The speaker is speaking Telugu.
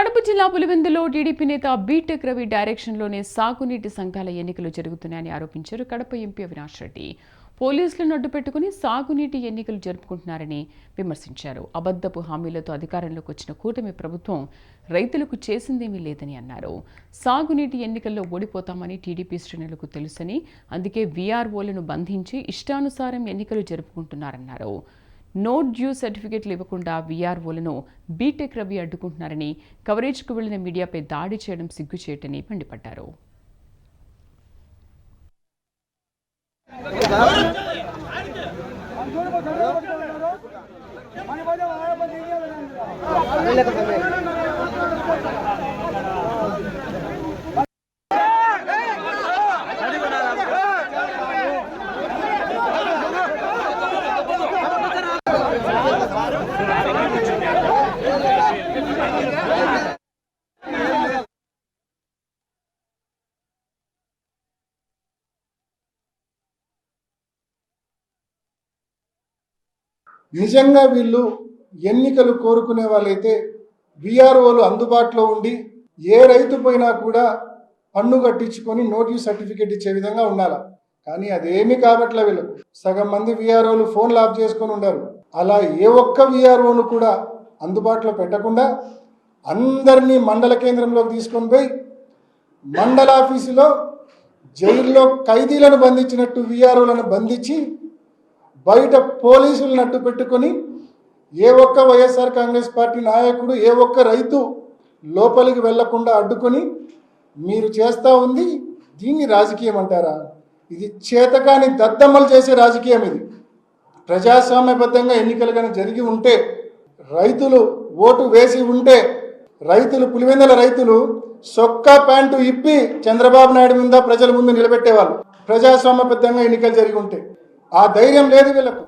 కడప జిల్లా పులివెందులో టీడీపీ నేత బీటెక్ రవి డైరెక్షన్లోనే సాగునీటి సంఘాల ఎన్నికలు జరుగుతున్నాయని ఆరోపించారు కడప ఎంపీ అవినాష్ రెడ్డి. పోలీసులను అడ్డు పెట్టుకుని సాగునీటి ఎన్నికలు జరుపుకుంటున్నారని విమర్శించారు. అబద్ధపు హామీలతో అధికారంలోకి వచ్చిన కూటమి ప్రభుత్వం రైతులకు చేసిందేమీ లేదని అన్నారు. సాగునీటి ఎన్నికల్లో ఓడిపోతామని టీడీపీ శ్రేణులకు తెలుసని అందుకే వీఆర్ఓలను బంధించి ఇష్టానుసారం ఎన్నికలు జరుపుకుంటున్నారన్నారు. నోట్ డ్యూ సర్టిఫికెట్లు ఇవ్వకుండా వీఆర్ఓలను బీటెక్ రవి అడ్డుకుంటున్నారని కవరేజ్కు వెళ్ళిన మీడియాపై దాడి చేయడం సిగ్గుచేటని మండిపడ్డారు. నిజంగా వీళ్ళు ఎన్నికలు కోరుకునే వాళ్ళైతే విఆర్ఓలు అందుబాటులో ఉండి ఏ రైతు పోయినా కూడా పన్ను కట్టించుకొని నోటీస్ సర్టిఫికేట్ ఇచ్చే విధంగా ఉండాలి? కానీ అదేమీ కాబట్లే వీళ్ళకు. సగం మంది విఆర్ఓలు ఫోన్లు ఆఫ్ చేసుకొని ఉండరు. అలా ఏ ఒక్క విఆర్ఓను కూడా అందుబాటులో పెట్టకుండా అందరినీ మండల కేంద్రంలోకి తీసుకొని పోయి మండల ఆఫీసులో జైల్లో ఖైదీలను బంధించినట్టు విఆర్ఓలను బంధించి బయట పోలీసులను అడ్డు పెట్టుకొని ఏ ఒక్క వైఎస్ఆర్ కాంగ్రెస్ పార్టీ నాయకుడు ఏ ఒక్క రైతు లోపలికి వెళ్ళకుండా అడ్డుకొని మీరు చేస్తూ ఉంది దీన్ని రాజకీయం అంటారా ఇది చేతకాని దద్దమ్మలు చేసే రాజకీయం ఇది. ప్రజాస్వామ్యబద్ధంగా ఎన్నికలు కానీ జరిగి ఉంటే రైతులు ఓటు వేసి ఉంటే రైతులు పులివెందల రైతులు సొక్కా ప్యాంటు ఇప్పి చంద్రబాబు నాయుడు మీద ప్రజల ముందు నిలబెట్టేవాళ్ళు. ప్రజాస్వామ్యబద్ధంగా ఎన్నికలు జరిగి ఉంటే. ఆ ధైర్యం లేదు వీళ్ళకు.